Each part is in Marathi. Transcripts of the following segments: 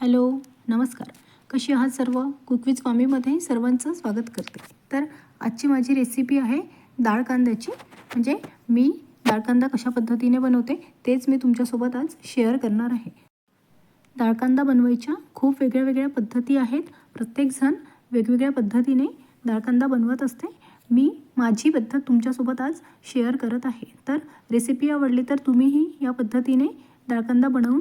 हॅलो नमस्कार. कशी आहात सर्व? कुकवीज विथ स्वामीमध्ये सर्वांचं स्वागत करते. तर आजची माझी रेसिपी आहे डाळ कांद्याची. म्हणजे मी डाळ कांदा कशा पद्धतीने बनवते तेच मी तुमच्यासोबत आज शेअर करणार आहे. डाळ कांदा बनवायच्या खूप वेगळ्या वेगळ्या पद्धती आहेत. प्रत्येकजण वेगवेगळ्या पद्धतीने डाळ कांदा बनवत असते. मी माझी पद्धत तुमच्यासोबत आज शेअर करत आहे. तर रेसिपी आवडली तर तुम्हीही या पद्धतीने डाळकांदा बनवून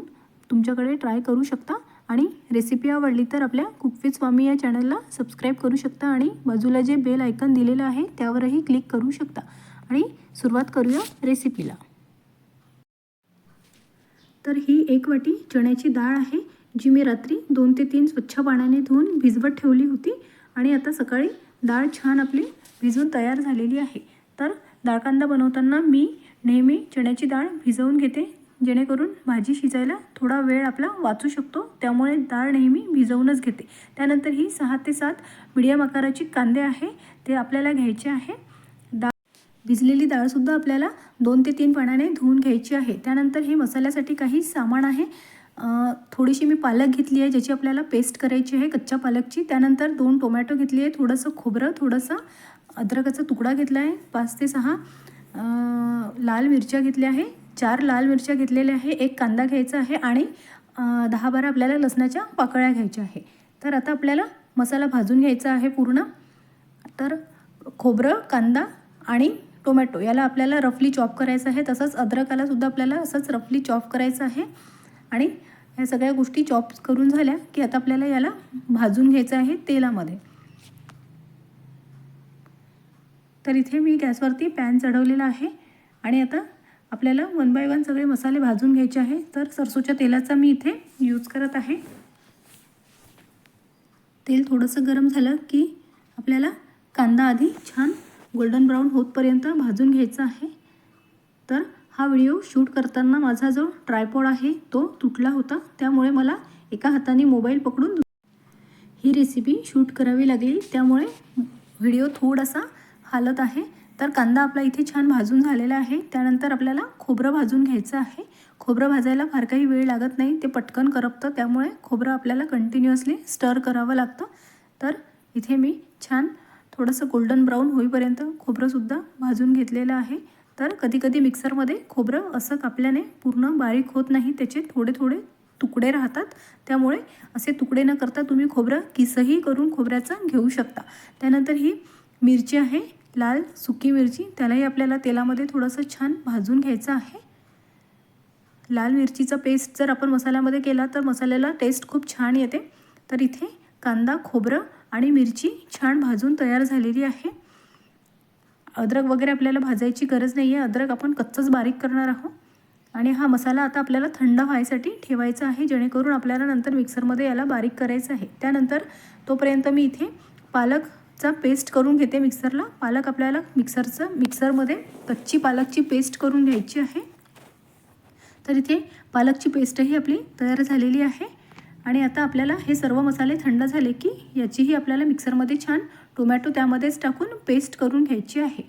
तुमच्याकडे ट्राय करू शकता. आणि रेसिपी आवडली तर आपल्या कुक स्वामी या चॅनलला सबस्क्राईब करू शकता आणि बाजूला जे बेल आयकन दिलेलं आहे त्यावरही क्लिक करू शकता. आणि सुरुवात करूया रेसिपीला तर ही एक वाटी चण्याची डाळ आहे जी मी रात्री दोन ते तीन स्वच्छ पाण्याने धुवून भिजवत ठेवली होती. आणि आता सकाळी डाळ छान आपली भिजून तयार झालेली आहे. तर डाळ कांदा बनवताना मी नेहमी चण्याची डाळ भिजवून घेते. जेणेकरून भाजी शिजायला थोडा वेळ आपला वाचू शकतो. त्यामुळे डाळ नेहमी भिजवूनच घेते. त्यानंतर ही सहा ते सात मिडियम आकाराची कांदे आहे. ते आपल्याला घ्यायचे आहे. डाळ भिजलेली डाळसुद्धा आपल्याला दोन ते तीन पाण्याने धुवून घ्यायची आहे. त्यानंतर हे मसाल्यासाठी काही सामान आहे. थोडीशी मी पालक घेतली आहे ज्याची आपल्याला पेस्ट करायची आहे कच्च्या पालकची. त्यानंतर दोन टोमॅटो घेतली आहे थोडंसं खोबरं थोडंसं अद्रकाचा तुकडा घेतला आहे पाच ते सहा लाल मिरच्या घेतल्या आहे. चार लाल मिरच्या घेतलेल्या आहे एक कांदा घ्यायचा आहे आणि दहा बारा आपल्याला लसणाच्या पाकळ्या घ्यायच्या आहे. तर आता आपल्याला मसाला भाजून घ्यायचा आहे पूर्ण. तर खोबरं कांदा आणि टोमॅटो याला आपल्याला रफली चॉप करायचं आहे. तसंच अद्रकालासुद्धा आपल्याला असंच रफली चॉप करायचं आहे. आणि ह्या सगळ्या गोष्टी चॉप करून झाल्या की आता आपल्याला याला भाजून घ्यायचं आहे तेलामध्ये. तर इथे मी गॅसवरती पॅन चढवलेला आहे आणि आता आपल्याला वन बाय वन सगळे मसाले भाजून घ्यायचे आहे तर सरसोच्या तेलाचा मी इथे यूज करत आहे. तेल थोडंसं गरम झालं की आपल्याला कांदा आधी छान गोल्डन ब्राऊन होतपर्यंत भाजून घ्यायचा आहे. तर हा व्हिडिओ शूट करताना माझा जो ट्रायपॉड आहे तो तुटला होता. त्यामुळे मला एका हाताने मोबाईल पकडून ही रेसिपी शूट करावी लागली. त्यामुळे व्हिडिओ थोडासा हालत आहे. तर कांदा आपला इथे छान भाजून झालेला आहे. त्यानंतर आपल्याला खोबरं भाजून घ्यायचं आहे. खोबरं भाजायला फार काही वेळ लागत नाही. ते पटकन करपतं. त्यामुळे खोबरं आपल्याला कंटिन्युअसली स्टर करावं लागतं. तर इथे मी छान थोडंसं गोल्डन ब्राऊन होईपर्यंत खोबरंसुद्धा भाजून घेतलेलं आहे. तर कधीकधी मिक्सरमध्ये खोबरं असं कापल्याने पूर्ण बारीक होत नाही. त्याचे थोडे थोडे तुकडे राहतात. त्यामुळे असे तुकडे न करता तुम्ही खोबरं किसही करून खोबऱ्याचा घेऊ शकता. त्यानंतर ही मिरची आहे. लाल सुकी मिरची त्यालाही आपल्याला तेलामध्ये थोडंसं छान भाजून घ्यायचं आहे. लाल मिरचीचा पेस्ट जर आपण मसाल्यामध्ये केला तर मसाल्याला टेस्ट खूप छान येते. तर इथे कांदा खोबरं आणि मिरची छान भाजून तयार झालेली आहे. अद्रक वगैरे आपल्याला भाजायची गरज नाही आहे अद्रक आपण कच्चंच बारीक करणार आहोत. आणि हा मसाला आता आपल्याला थंड व्हायसाठी ठेवायचा आहे. जेणेकरून आपल्याला नंतर मिक्सरमध्ये याला बारीक करायचं आहे. त्यानंतर तोपर्यंत मी इथे पालक चा पेस्ट करून घेते मिक्सरला. पालक आपल्याला मिक्सरचं मिक्सरमध्ये कच्ची पालकची पेस्ट करून घ्यायची आहे. तर इथे पालकची पेस्टही आपली तयार झालेली आहे. आणि आता आपल्याला हे सर्व मसाले थंड झाले की याचीही आपल्याला मिक्सरमध्ये छान टोमॅटो त्यामध्येच टाकून पेस्ट करून घ्यायची आहे.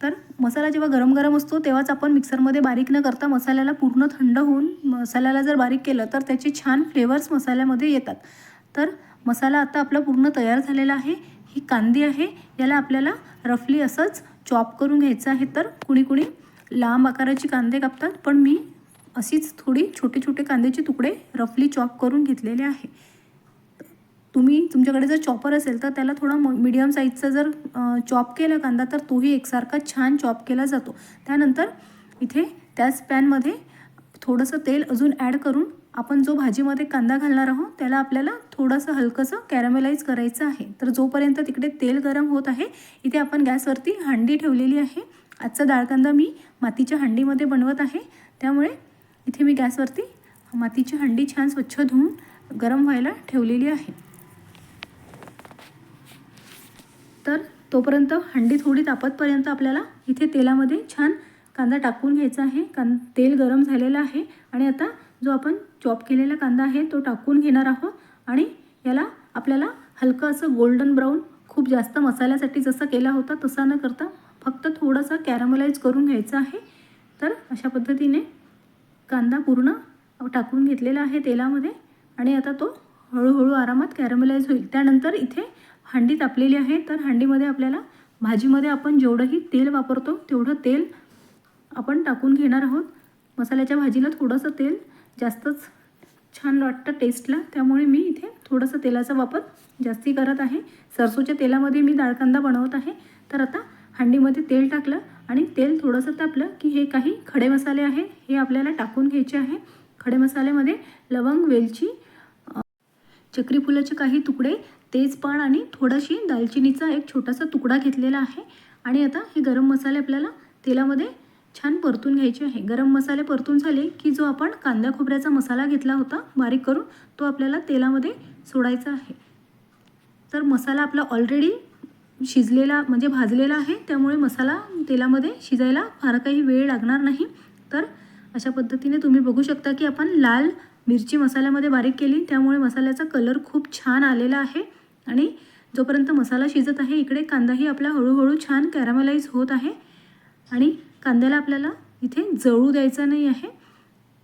तर मसाला जेव्हा गरम गरम असतो तेव्हाच आपण मिक्सरमध्ये बारीक न करता मसाल्याला पूर्ण थंड होऊन मसाल्याला जर बारीक केलं तर त्याचे छान फ्लेवर्स मसाल्यामध्ये येतात. तर मसाला आता आपला पूर्ण तयार झालेला आहे. ही कांदी आहे. याला आपल्याला रफली असंच चॉप करून घ्यायचं आहे तर कुणी कुणी लांब आकाराची कांदे कापतात. पण मी अशीच थोडी छोटे छोटे कांद्याचे तुकडे रफली चॉप करून घेतलेले आहे. तुम्ही तुमच्याकडे जर चॉपर असेल तर त्याला थोडा मिडियम साईजचा जर चॉप केला कांदा तर तोही एकसारखा छान चॉप केला जातो. त्यानंतर इथे त्याच पॅनमध्ये थोडंसं तेल अजून ॲड करून आपण जो भाजीमध्ये कांदा घालणार आहोत त्याला आपल्याला थोडंसं हलकंसं कॅरमेलाइज करायचं आहे. तर जोपर्यंत तिकडे तेल गरम होत आहे इथे आपण गॅसवरती हांडी ठेवलेली आहे. आजचा डाळकांदा मी मातीच्या हांडीमध्ये बनवत आहे. त्यामुळे इथे मी गॅसवरती मातीची हंडी छान स्वच्छ धुवून गरम व्हायला ठेवलेली आहे. तर तोपर्यंत हंडी थोडी तापतपर्यंत आपल्याला इथे तेलामध्ये छान कांदा टाकून घ्यायचा आहे. कां तेल गरम झालेलं आहे. आणि आता जो आपण चॉप केलेला कांदा आहे तो टाकून घेणार आहोत आणि याला आपल्याला हलकं असं गोल्डन ब्राऊन खूप जास्त मसाल्यासाठी जसं केला होता तसा न करता फक्त थोडंसं कॅरमलाइज करून घ्यायचं आहे. तर अशा पद्धतीने कांदा पूर्ण टाकून घेतलेला आहे तेलामध्ये आणि आता तो हळूहळू आरामात कॅरमलाइज होईल. त्यानंतर इथे हांडी तापलेली आहे तर हांडीमध्ये आपल्याला भाजीमध्ये आपण जेवढंही तेल वापरतो तेवढं तेल आपण टाकून घेणार आहोत. मसाल्याच्या भाजीला थोडंसं तेल जास्तच छान वाटतं टेस्टला त्यामुळे मी इथे थोडंसं तेलाचा वापर जास्ती करत आहे. सरसोच्या तेलामध्ये मी डाळकांदा बनवत आहे. तर आता हांडीमध्ये तेल टाकलं आणि तेल थोडंसं तापलं की हे काही खडे मसाले आहेत हे आपल्याला टाकून घ्यायचे आहे. खडे मसाल्यामध्ये लवंग वेलची चक्रीफुलाचे चक्री फुलाचे काही तुकडे तेजपान आणि थोडाशी दालचिनीचा एक छोटासा तुकडा घेतलेला आहे. आणि आता हे गरम मसाले आपल्याला तेलामध्ये छान परतून घ्यायचे आहे. गरम मसाले परतून झाले की जो आपण कांदा खोबऱ्याचा मसाला घेतला होता बारीक करून तो आपल्याला तेलामध्ये सोडायचा आहे. तर मसाला आपला ऑलरेडी शिजलेला म्हणजे भाजलेला आहे. त्यामुळे मसाला तेलामध्ये शिजायला फार काही वेळ लागणार नाही. तर अशा पद्धतीने तुम्ही बघू शकता की आपण लाल मिरची मसाल्यामध्ये बारीक केली. त्यामुळे मसाल्याचा कलर खूप छान आलेला आहे. आणि जोपर्यंत मसाला शिजत आहे इकडे कांदाही आपला हळूहळू छान कॅरामलाइज होत आहे. आणि कांद्याला आपल्याला इथे जळू द्यायचा नाही आहे.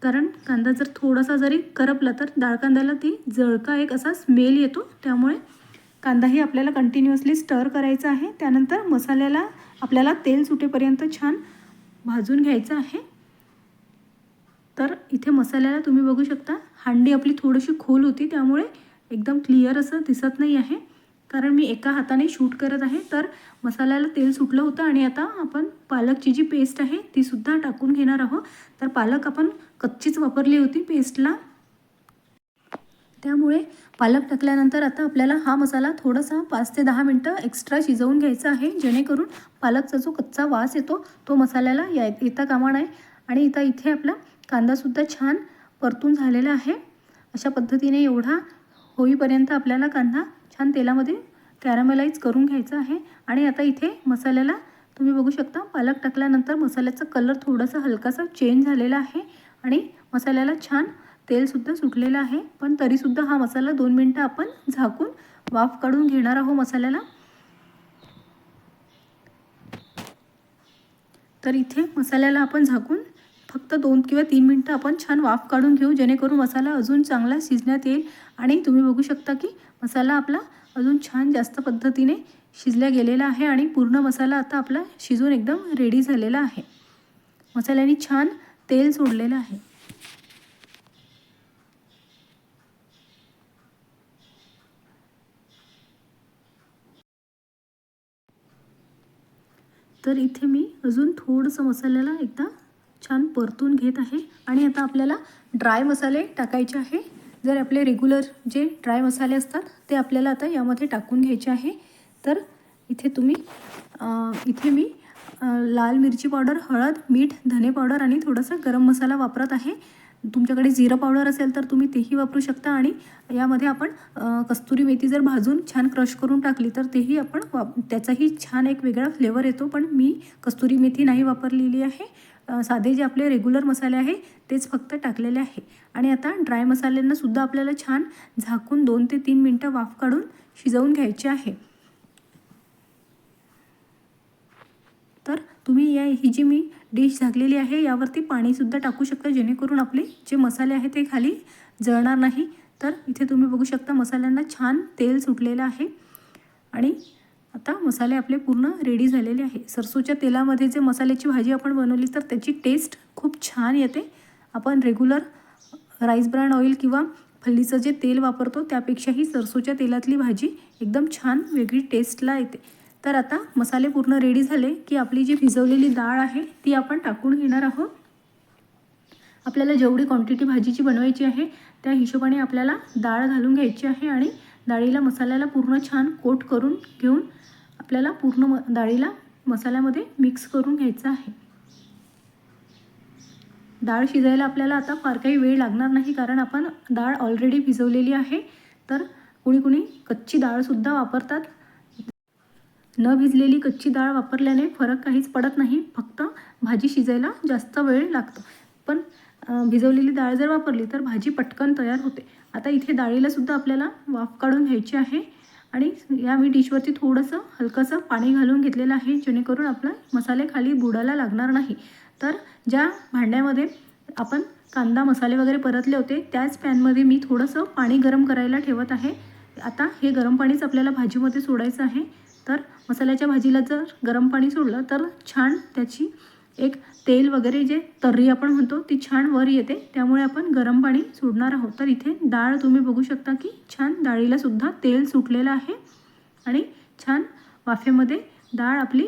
कारण कांदा जर थोडासा जरी करपला तर डाळ कांद्याला ती जळका एक असा स्मेल येतो. त्यामुळे कांदाही आपल्याला कंटिन्युअसली स्टर करायचा आहे. त्यानंतर मसाल्याला आपल्याला तेल सुटेपर्यंत छान भाजून घ्यायचं आहे. तर इथे मसाल्याला तुम्ही बघू शकता. हांडी आपली थोडीशी खोल होती. त्यामुळे एकदम क्लिअर असं दिसत नाही आहे. कारण मी एका हाताने शूट करत आहे. तर मसाल्याला तेल सुटलं होतं आणि आता आपण पालकची जी पेस्ट आहे ती सुद्धा टाकून घेणार आहोत. तर पालक आपण कच्चीच वापरली होती पेस्टला. त्यामुळे पालक टाकल्यानंतर आता आपल्याला हा मसाला थोडासा पाच ते दहा मिनटं एक्स्ट्रा शिजवून घ्यायचा आहे. जेणेकरून पालकचा जो कच्चा वास येतो तो मसाल्याला या येता कामा नये. आणि इथं इथे आपला कांदासुद्धा छान परतून झालेला आहे. अशा पद्धतीने एवढा होईपर्यंत आपल्याला कांदा छान तेलामध्ये कॅरामेलाइज करून घ्यायचं आहे. आणि आता इथे मसाल्याला तुम्ही बघू शकता पालक टाकल्यानंतर मसाल्याचा कलर थोडासा हलकासा चेंज झालेला आहे. आणि मसाल्याला छान तेलसुद्धा सुटलेलं आहे. पण तरीसुद्धा हा मसाला दोन मिनटं आपण झाकून वाफ काढून घेणार आहोत मसाल्याला. तर इथे मसाल्याला आपण झाकून फक्त दोन किंवा तीन मिनटं आपण छान वाफ काढून घेऊ जेणेकरून मसाला अजून चांगला शिजण्यात येईल. आणि तुम्ही बघू शकता की मसाला आपला अजून छान जास्त पद्धतीने शिजल्या गेलेला आहे आणि पूर्ण मसाला आता आपला शिजून एकदम रेडी झालेला आहे. मसाल्याने छान तेल सोडलेलं आहे. तर इथे मी अजून थोडंसं मसाल्याला एकदा छान परतून घेत आहे आणि आता आपल्याला ड्राय मसाले टाकायचे आहे. जर आपले रेग्युलर जे ड्राय मसाले असतात ते आपल्याला आता यामध्ये टाकून घ्यायचे आहे. तर इथे तुम्ही इथे मी लाल मिरची पावडर हळद मीठ धने पावडर आणि थोडासा गरम मसाला वापरत आहे. तुमच्याकडे जिरं पावडर असेल तर तुम्ही तेही वापरू शकता आणि यामध्ये आपण कस्तुरी मेथी जर भाजून छान क्रश करून टाकली तर तेही आपण वाप त्याचाही छान एक वेगळा फ्लेवर येतो. पण मी कस्तुरी मेथी नाही वापरलेली आहे. साधे जे आपले रेग्युलर मसाले आहे तेच फक्त टाकलेले आहे. आणि आता ड्राय मसाल्यांनासुद्धा आपल्याला छान झाकून दोन ते तीन मिनटं वाफ काढून शिजवून घ्यायचे आहे. तर तुम्ही या ही जी मी डिश झाकलेली आहे यावरती पाणीसुद्धा टाकू शकता जेणेकरून आपले जे मसाले आहे ते खाली जळणार नाही. तर इथे तुम्ही बघू शकता मसाल्यांना छान तेल सुटलेलं आहे. आणि आता मसाले आपले पूर्ण रेडी झालेले आहे. सरसोच्या तेलामध्ये जे मसाल्याची भाजी आपण बनवली तर त्याची टेस्ट खूप छान येते. आपण रेग्युलर राईस ब्रॅन ऑइल किंवा फल्लीचं जे तेल वापरतो त्यापेक्षाही सरसोच्या तेलातली भाजी एकदम छान वेगळी टेस्टला येते. तर आता मसाले पूर्ण रेडी झाले की आपली जी भिजवलेली डाळ आहे ती आपण टाकून घेणार आहोत. आपल्याला जेवढी क्वांटिटी भाजीची बनवायची आहे त्या हिशोबाने आपल्याला डाळ घालून घ्यायची आहे आणि डाळीला मसाल्याला पूर्ण छान कोट करून घेऊन आपल्याला पूर्ण म डाळीला मसाल्यामध्ये मिक्स करून घ्यायचं आहे. डाळ शिजायला आपल्याला आता फार काही वेळ लागणार नाही कारण आपण डाळ ऑलरेडी भिजवलेली आहे तर कुणी कुणी कच्ची डाळसुद्धा वापरतात. न भिजलेली कच्ची डाळ वापरल्याने फरक काहीच पडत नाही. फक्त भाजी शिजायला जास्त वेळ लागतो. पण भिजवलेली डाळ जर वापरली तर भाजी पटकन तयार होते. आता इथे डाळीलासुद्धा आपल्याला वाफ काढून घ्यायची आहे. आणि या मी डिशवरती थोडंसं हलकंसं पाणी घालून घेतलेलं आहे. जेणेकरून आपला मसाले खाली बुडायला लागणार नाही. तर ज्या भांड्यामध्ये आपण कांदा मसाले वगैरे परतले होते त्याच पॅनमध्ये मी थोडंसं पाणी गरम करायला ठेवत आहे. आता हे गरम पाणीच आपल्याला भाजीमध्ये सोडायचं आहे. तर मसाल्याच्या भाजीला जर गरम पाणी सोडलं तर छान त्याची एक तेल वगैरे जे तर्री आपण म्हणतो ती छान वर येते. त्यामुळे आपण गरम पाणी सोडणार आहोत. तर इथे डाळ तुम्ही बघू शकता की छान डाळीला सुद्धा तेल सुटलेलं आहे. आणि छान वाफेमध्ये डाळ आपली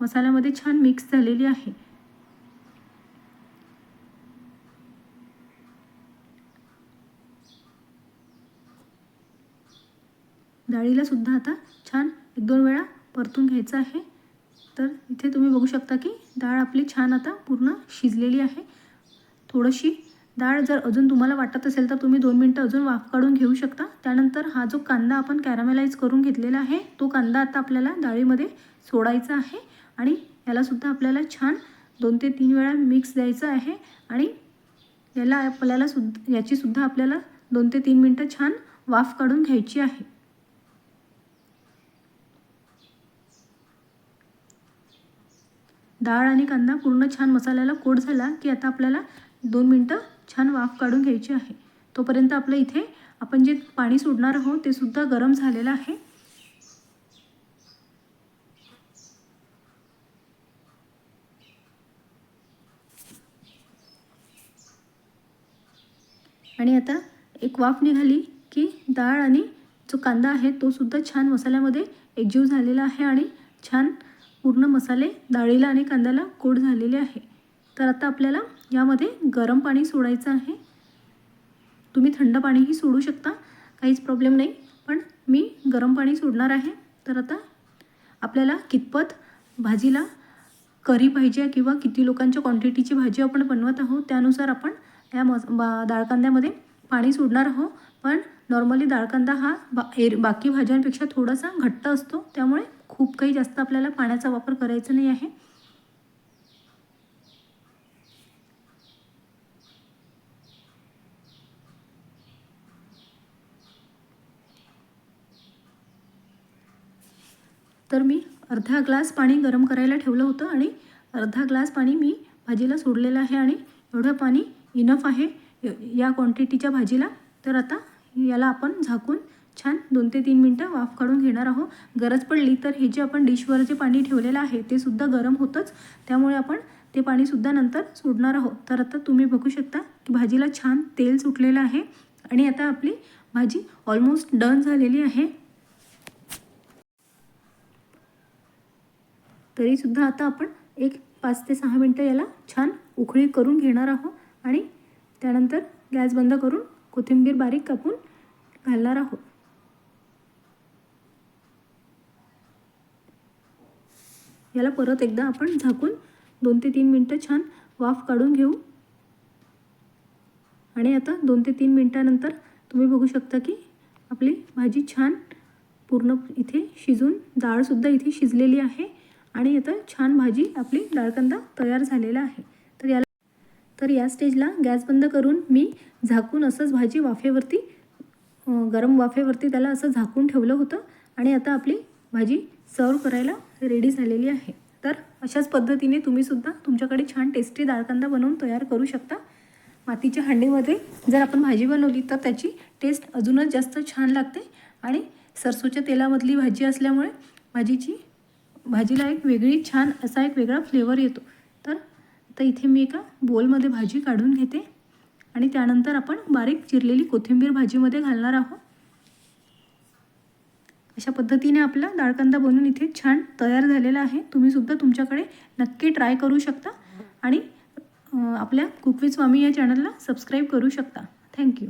मसाल्यामध्ये छान मिक्स झालेली आहे. डाळीला सुद्धा आता छान एक दोन वेळा परतून घ्यायचं आहे. तर इथे तुम्ही बघू शकता की डाळ आपली छान आता पूर्ण शिजलेली आहे. थोडीशी डाळ जर अजून तुम्हाला वाटत असेल तर तुम्ही दोन मिनटं अजून वाफ काढून घेऊ शकता. त्यानंतर हा जो कांदा आपण कॅरामेलाइज करून घेतलेला आहे तो कांदा आता आपल्याला डाळीमध्ये सोडायचा आहे. आणि यालासुद्धा आपल्याला छान दोन ते तीन वेळा मिक्स द्यायचं आहे. आणि याला आपल्याला सुद्धा याचीसुद्धा आपल्याला दोन ते तीन मिनटं छान वाफ काढून घ्यायची आहे. डाळ आणि कांदा पूर्ण छान मसाल्याला कोट झाला की आता आपल्याला दोन मिनटं छान वाफ काढून घ्यायची आहे. तोपर्यंत आपलं इथे आपण जे पाणी सोडणार आहोत ते सुद्धा गरम झालेलं आहे. आणि आता एक वाफ निघाली की डाळ आणि जो कांदा आहे तो सुद्धा छान मसाल्यामध्ये एकजीव झालेला आहे आणि छान पूर्ण मसाले डाळीला आणि कांद्याला कोड झालेले आहे. तर आता आपल्याला यामध्ये गरम पाणी सोडायचं आहे. तुम्ही थंड पाणीही सोडू शकता काहीच प्रॉब्लेम नाही. पण मी गरम पाणी सोडणार आहे. तर आता आपल्याला कितपत भाजीला करी पाहिजे किंवा किती लोकांच्या क्वांटिटीची भाजी आपण बनवत आहोत त्यानुसार आपण या मस बा डाळकांद्यामध्ये पाणी सोडणार आहोत. पण नॉर्मली डाळकांदा हा बा एर बाकी भाज्यांपेक्षा थोडासा घट्ट असतो. त्यामुळे खूप काही जास्त आपल्याला पाण्याचा वापर करायचा नाही आहे. तर मी अर्धा ग्लास पाणी गरम करायला ठेवलं होतं आणि अर्धा ग्लास पाणी मी भाजीला सोडलेलं आहे आणि एवढं पाणी इनफ आहे या क्वांटिटीच्या भाजीला. तर आता याला आपण झाकून छान दोन ते तीन मिनटं वाफ काढून घेणार आहोत. गरज पडली तर हे जे आपण डिशवर जे पाणी ठेवलेलं आहे ते सुद्धा गरम होतंच. त्यामुळे आपण ते पाणीसुद्धा नंतर सोडणार आहोत. तर आता तुम्ही बघू शकता की भाजीला छान तेल सुटलेलं आहे आणि आता आपली भाजी ऑलमोस्ट डन झालेली आहे. तरीसुद्धा आता आपण एक पाच ते सहा मिनटं याला छान उकळी करून घेणार आहोत आणि त्यानंतर गॅस बंद करून कोथिंबीर बारीक कापून घालणार आहोत. याला परत एकदा आपण झाकून दोन ते तीन मिनटं छान वाफ काढून घेऊ. आणि आता दोन ते तीन मिनटानंतर तुम्ही बघू शकता की आपली भाजी छान पूर्ण इथे शिजून डाळसुद्धा इथे शिजलेली आहे. आणि आता छान भाजी आपली डाळकांदा तयार झालेला आहे. तर याला तर या स्टेजला गॅस बंद करून मी झाकून असंच भाजी वाफेवरती गरम वाफेवरती त्याला असं झाकून ठेवलं होतं. आणि आता आपली भाजी सर्व करायला रेडी झालेली आहे. तर अशाच पद्धतीने तुम्हीसुद्धा तुमच्याकडे छान टेस्टी दाळकांदा बनवून तयार करू शकता. मातीच्या हांडीमध्ये जर आपण भाजी बनवली तर त्याची टेस्ट अजूनच जास्त छान लागते. आणि सरसोच्या तेलामधली भाजी असल्यामुळे भाजीची भाजीला एक वेगळी छान असा एक वेगळा फ्लेवर येतो. तर आता इथे मी एका बोलमध्ये भाजी काढून घेते. आणि त्यानंतर आपण बारीक चिरलेली कोथिंबीर भाजीमध्ये घालणार आहोत. अशा पद्धतीने आपला दाळकंदा बनवून इथे छान तयार झालेला आहे. तुम्हीसुद्धा तुमच्याकडे नक्की ट्राय करू शकता आणि आपल्या कुकवी स्वामी या चॅनलला सबस्क्राईब करू शकता. थँक्यू